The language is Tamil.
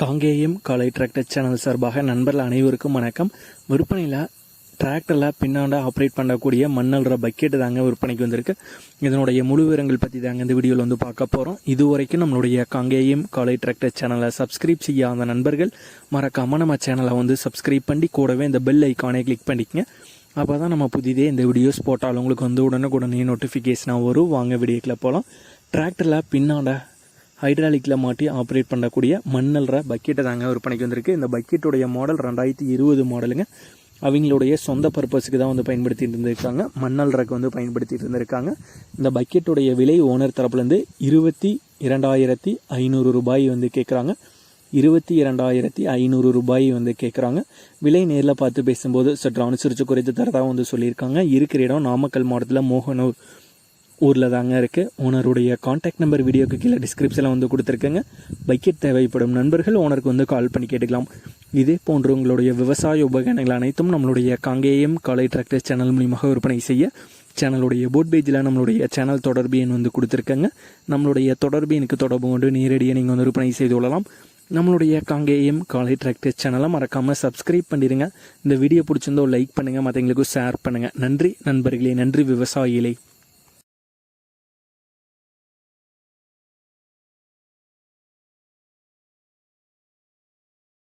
காங்கேயம் காலை டிராக்டர் சேனல் சார்பாக நண்பர்கள் அனைவருக்கும் வணக்கம். விற்பனையில் டிராக்டரில் பின்னாண்ட ஆப்ரேட் பண்ணக்கூடிய மண்ணல்ற பக்கெட்டு தாங்க விற்பனைக்கு வந்திருக்கு. இதனுடைய முழு விவரங்கள் பற்றி தாங்க இந்த வீடியோவில் வந்து பார்க்க போகிறோம் இது வரைக்கும் நம்மளுடைய காங்கேயம் காலை டிராக்டர் சேனலை சப்ஸ்கிரைப் செய்யாத நண்பர்கள் மறக்காமல் நம்ம சேனலை வந்து சப்ஸ்கிரைப் பண்ணி கூடவே இந்த பெல் ஐக்கானை கிளிக் பண்ணிக்கங்க. அப்போ தான் நம்ம புதிதே இந்த வீடியோஸ் போட்டாலும் உங்களுக்கு வந்து உடனுக்குடனே நோட்டிஃபிகேஷனாக வரும். வாங்க வீடியோக்கில் போகலாம் டிராக்டரில் பின்னாண்ட ஹைட்ராலிக்கில் மாட்டி ஆப்ரேட் பண்ணக்கூடிய மண்ணல்ற பக்கெட்டை தாங்க விற்பனைக்கு வந்திருக்கு. இந்த பக்கெட்டுடைய மாடல் ரெண்டாயிரத்தி இருபது மாடலுங்க அவங்களுடைய சொந்த பர்பஸுக்கு தான் வந்து பயன்படுத்திட்டு இருந்திருக்காங்க. மண்ணல்றக்கு வந்து பயன்படுத்திட்டு இருந்திருக்காங்க. இந்த பக்கெட்டுடைய விலை ஓனர் தரப்புலேருந்து இருபத்தி இரண்டாயிரத்தி ஐநூறு ரூபாய் வந்து கேட்குறாங்க இருபத்தி இரண்டாயிரத்தி ஐநூறு ரூபாய் வந்து கேட்குறாங்க விலை நேரில் பார்த்து பேசும்போது சற்று அனுசரித்து குறைத்து தரதாக வந்து சொல்லியிருக்காங்க. இருக்கிற இடம் நாமக்கல் மாவட்டத்தில் மோகனூர். ஊரில் தாங்க இருக்குது ஓனருடைய காண்டாக்ட் நம்பர் வீடியோக்கு கீழே டிஸ்கிரிப்ஷனில் வந்து கொடுத்துருக்கேங்க. பைக்கெட் தேவைப்படும் நண்பர்கள் ஓனருக்கு வந்து கால் பண்ணி கேட்டுக்கலாம். இதே போன்று உங்களுடைய விவசாய உபகரணங்கள் அனைத்தும் நம்மளுடைய காங்கேயம் காலை டிராக்டர் சேனல் மூலியமாக விற்பனை செய்ய சேனலுடைய போட் பேஜில் நம்மளுடைய சேனல் தொடர்பு எண் வந்து கொடுத்துருக்கேங்க. நம்மளுடைய தொடர்பு எனக்கு தொடர்பு கொண்டு நேரடியாக நீங்கள் வந்து விற்பனை செய்து கொள்ளலாம். நம்மளுடைய காங்கேயம் காலை டிராக்டர் சேனலை மறக்காமல் சப்ஸ்கிரைப் பண்ணிடுங்க இந்த வீடியோ பிடிச்சிருந்தோ லைக் பண்ணுங்கள் மற்றவங்களுக்கும் ஷேர் பண்ணுங்கள் நன்றி நண்பர்களே. நன்றி விவசாயிகளே.